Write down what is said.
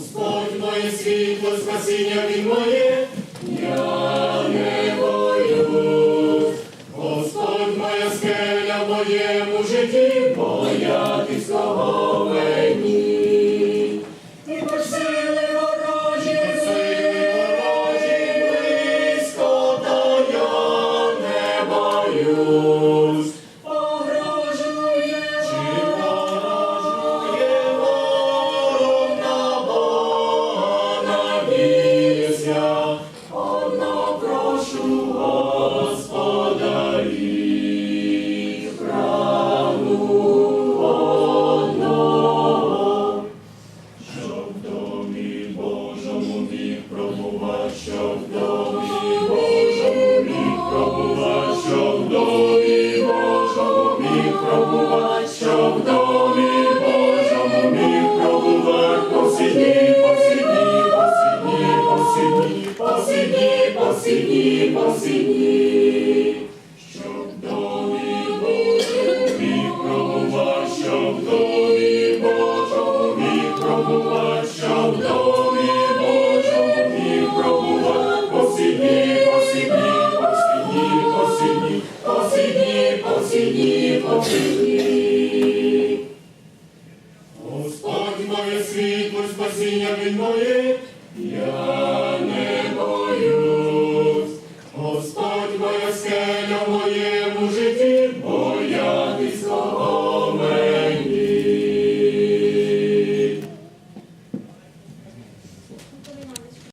Господь моє світло, спасіння він моє, я не боюсь. Господь моя скеля в моєму житті, боятись кого мені. І хоч ворожі, сили ворожі, близько, я не боюсь. Savior. Посидні, посидні, посидні. Щоб домі Божому міг щоб домі Божому міг пробувати, щоб домі Божому міг пробувати, посидні, посидні, посидні, посидні, посидні, посидні, посидні. Господь моє світло, спасіння він моє, я не боюсь, Господь, моя селя моє.